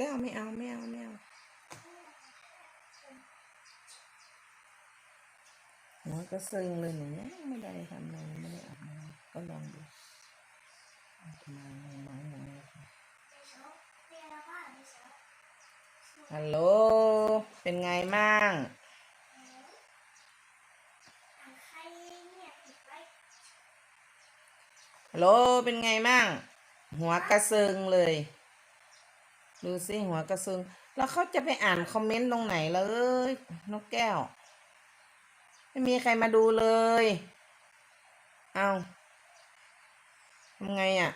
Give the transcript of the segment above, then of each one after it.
แก้วไม่เอาไม่เอาไม่เอาหัวก็ซึ้งเลยหนูยังไม่ได้ทำอะไรไม่ได้อาบน้ำก็ลองดูอาบน้ำไมหน่อยค่ะฮัลโหล เป็นไงมั่งฮัลโหล เป็นไงมั่ง หัวกระเซิงเลย ดูสิหัวกระซิงแล้วเขาจะไปอ่านคอมเมนต์ตรงไหนเลยนกแก้ว ไม่มีใครมาดูเลย เอาทำไงอะ่ะ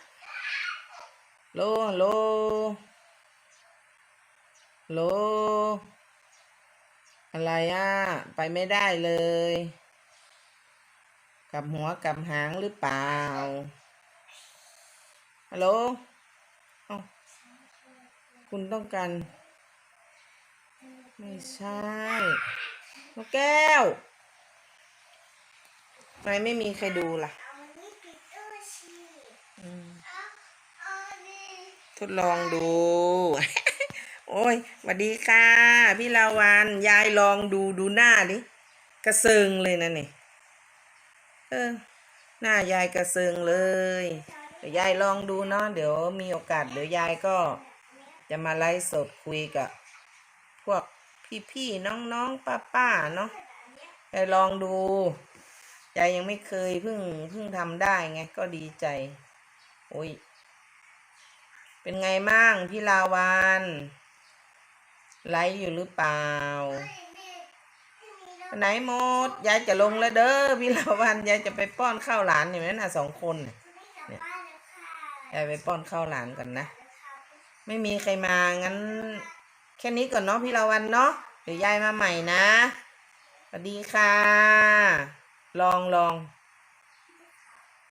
โลโลโล อะไรอะ ไปไม่ได้เลย กับหัวกับหางหรือเปล่าฮัลโหลอ้า คุณต้องการ ไม่ใช่นกแก้วทำไมไม่มีใครดูล่ะอืมทดลองดู โอ้ยสวัสดีค่ะ พี่ลาวันยายลองดูดูหน้าดิ กระเซิงเลยนะนี่เออ หน้ายายกระเซิงเลย เดี๋ยวยายลองดูเนาะ เดี๋ยวมีโอกาสเดี๋ยวยายก็ จะมาไลฟ์สดคุยกับ พวกพี่ๆน้องๆป้าๆเนาะยายลองดูยายยังไม่เคยเพิ่งเพิ่งทำได้ไงก็ดีใจ โอ้ย เป็นไงมั่งพี่ลาวันไลฟ์อยู่หรือเปล่าไปไหนหมดยายจะลงแล้วเด้อพี่ลาวันยายจะไปป้อนข้าวหลานเห็นไหมน่ะสองคนน่ะยายไปป้อนข้าวหลานกันนะ ไม่มีใครมางั้น แค่นี้ก่อนเนาะพี่ลาวันเนาะเดี๋ยวยายมาใหม่นะสวัสดีค่ะ ลองลอง